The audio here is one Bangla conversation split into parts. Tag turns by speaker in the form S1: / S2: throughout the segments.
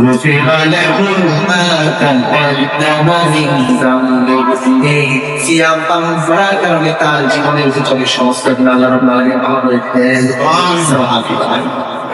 S1: غفر له ما تقدم من ذنبه এই সিয়াম পালন করার কারণে তার জীবনের ভিতরে সমস্ত দিন আল্লাহ রাব্বুল আলামিন আমাদের وقياما وإيمانا واحتسابا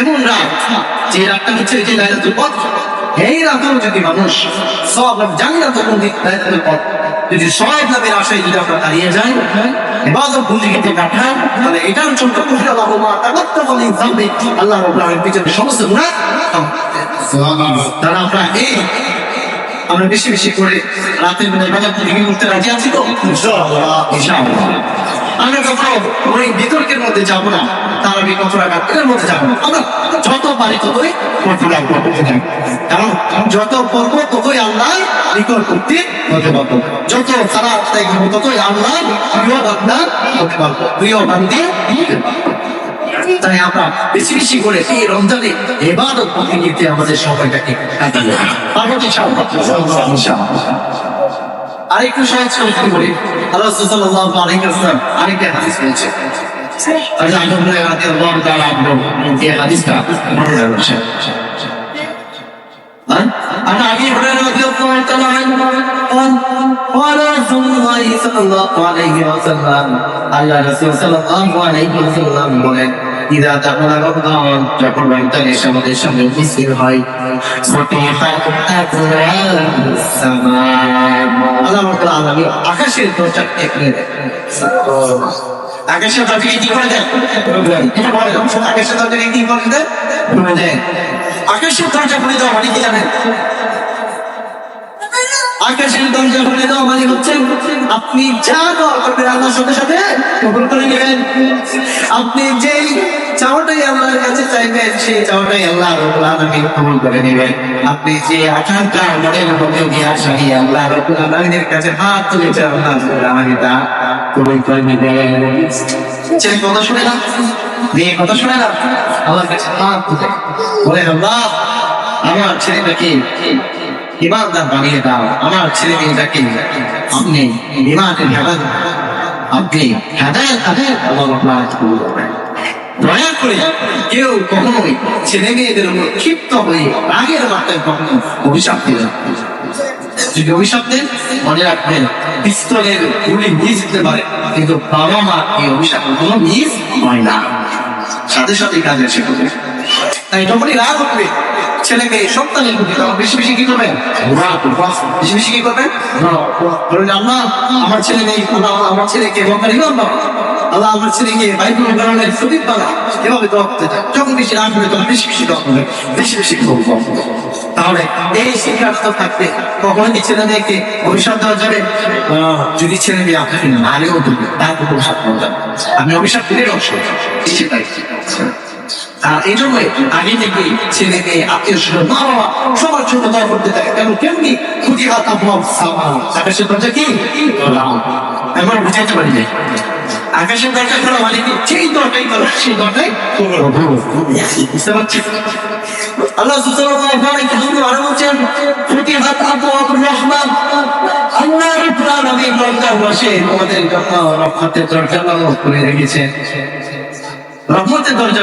S1: এমন রাত যে রাতটা হচ্ছে যে লাইলাতুল কদর এই রাতেও যদি মানুষ সব জান্নাত বন্দি লাইলাতুল কদর যদি সব লাভের আশায় যদি আমরা দাঁড়িয়ে যাই ইবাদত বন্দিগিতে কাটান তাহলে এটার জন্য কুফরি মা তাকাত্তাম মিন যামবি। আল্লাহ রাব্বুল আলামিন পিছনে সমস্ত গুনাহ তারা আমরা এই আমরা বেশি বেশি করে রাতের বেলা ইবাদত বন্দিগি করতে রাজি আছি তো? ইনশাআল্লাহ। ইনশাআল্লাহ। আমরা কখনো ওই বিতর্কের মধ্যে যাব না তার আমি কত টাকা এর মধ্যে যাব না আমরা যত পারি ততই লাগবো কারণ যত করব ততই আল্লাহ নিকট করতে হতে পারব যত সারা দেখব ততই আল্লাহ প্রিয় হতে পারব প্রিয় বান্দি পারব। তাই আমরা বেশি বেশি করে এই রমজানে এবাদত প্রতিনিধিতে আমাদের সময়টাকে কাটাবো পারব তো ইনশাআল্লাহ? ইনশাআল্লাহ। আরেকটু সহজ করে বলি আল্লাহ সাল্লাল্লাহু আলাইহি ওয়াসাল্লাম আরেকটা হাদিস বলছে আচ্ছা আবু হুরায়রা রাদিয়াল্লাহু তাআলা আনহু এই হাদিসটা বর্ণনা করেছেন عن ابي هريره رضي الله تعالى عنه قال قال رسول الله صلى الله عليه وسلم আল্লাহ রাসূল সাল্লাল্লাহু আলাইহি ওয়াসাল্লাম বলেন ইদা তাকলা রমজান, যখন রমজান এসে আমাদের সামনে উপস্থিত হয়, ফতিহাত আবওয়াবুস আকাশের দরজা খুলে দেন। আকাশের দরজা কি করে এটা বলে আকাশের দরজা কি করে দেন? আকাশের দরজা খুলে দেওয়া মানে কি জানেন? আকাশের দরজা খুলে দেওয়া মানে হচ্ছে আপনি যা দোয়া করবেন আল্লাহর সাথে সাথে কবুল করে নেবেন। আপনি যেই চাওয়াটাই আল্লাহর কাছে চাইবেন, সেই চাওয়াটাই আল্লাহ রব্বুল আলামিন কবুল করে নেবেন। আপনি যে আকাঙ্ক্ষা মনের মধ্যে আল্লাহ রব্বুল আলামিনের কাছে হাত তুলেছে আল্লাহ রব্বুল আলামিন তা কবুল করে নেবেন। ছেলে কথা শুনে না মেয়ে কথা শুনে না আল্লাহর কাছে হাত তুলে। বলে আল্লাহ, আমার ইমানদার বানিয়ে দাও। আমার ছেলে মেয়েটাকে আপনি ইমানের হেদায়ত আপনি হেদায়ত করবেন। দয়া করে কেউ কখনোই ছেলে মেয়েদের উপর ক্ষিপ্ত হয়ে রাগের মাত্রায় কখনো অভিশাপ না। যদি অভিশাপ দেন, মনে রাখবেন, পিস্তলের গুলি মিস দিতে পারে। কিন্তু বাবা মা এই অভিশাপের কোনো মিস হয় না। সাথে সাথে কাজে এসে তাই যখনই রাগ উঠবে ছেলে মেয়ে সন্তানের প্রতি তখন বেশি বেশি কি করবেন? বেশি বেশি কি করবেন? ধরুন আল্লাহ আমার ছেলে আল্লাহ আমার ছেলেকে বকার আল্লাহ আমার ছেলেকে বাবা এভাবে দোয়া করতে চায়। যখন বেশি রাগ হবে তখন বেশি বেশি দোয়া করবে। বেশি বেশি তাহলে এই শিক্ষাটা তো থাকবে। কখন কি ছেলে মেয়েকে অভিশাপ দেওয়া যাবে? যদি ছেলে মেয়ে আপনাকে নারেও দেবে তারপর অভিশাপ দেওয়া যাবে। অভিশাপ দিলে অংশ সেটাই। আগে থেকে আত্মীয় স্বজন মা বাবা সবার জন্য দয়া করতে থাকে কেন খুঁটি হাত আবহাওয়া আকাশের দরজা কি? বুঝাইতে পারি আকাশের দরজা খোলা মানে কি? খোলা, সেই বুঝতে পারছি আল্লাহ সুবহানাহু অনেক দুটো আরও বলছেন ফুতিহাত আবওয়াবুর রহমান, আল্লাহ রাব্বুল আলামিন দরজা বসে তোমাদের রহমতের করে রেখেছেন। রহমতের দরজা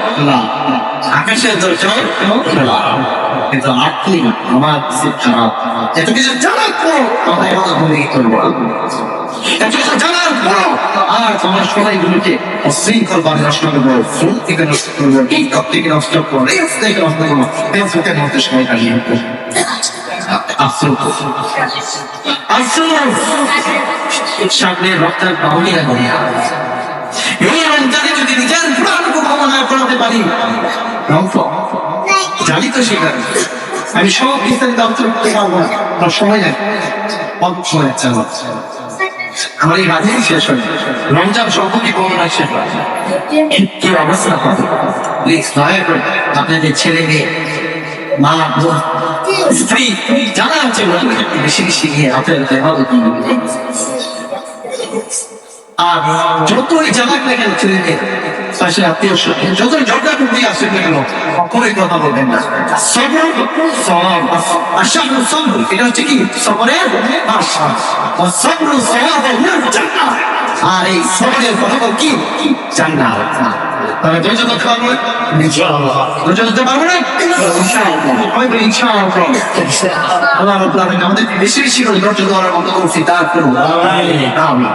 S1: খোলা। আকাশের দরজা খোলা। কিন্তু আপনি আমার খারাপ এত কিছু জানার পর কথা করব এত কিছু জানার পর আর তোমার অশৃঙ্খল নষ্ট করব ফোন থেকে নষ্ট করব টিকটক থেকে নষ্ট করব থেকে নষ্ট করব ফেসবুকের মধ্যে কাটিয়ে রক্তের এই যদি প্রাণকে করাতে পারি? জানি তো সেটা। আমি সব বিস্তারিত আলোচনা করতে পারব না। সময় নেই। অল্প সময় আমার। আমার এই শেষ রমজান সম্পর্কে শেষ হয়। কি অবস্থা হবে প্লিজ, দয়া করে আপনাদের ছেলে মেয়ে মা, বোন, স্ত্রী, যারা আছে বেশি বেশি নিয়ে আপনাদের আর যতই জানাক না কেন ছেলে মেয়ে পাশে আত্মীয় স্বজন যতই ঝগড়া করতে আসে কেন কখনোই কথা বলবেন না। সবর সব আশা সবর এটা হচ্ছে কি? সবরের আশা সবর জান্নাত আর এই সবরের ফলাফল কি? জান্নাত তাহলে ধৈর্য ধরতে পারব ইনশাআল্লাহ। ধৈর্য ধরতে পারব না? ইনশাআল্লাহ। ইনশাআল্লাহ। আল্লাহ রাব্বুল আলামিন আমাদের বেশি বেশি করে ধৈর্য ধরার মতো করছি তার করুন আমিন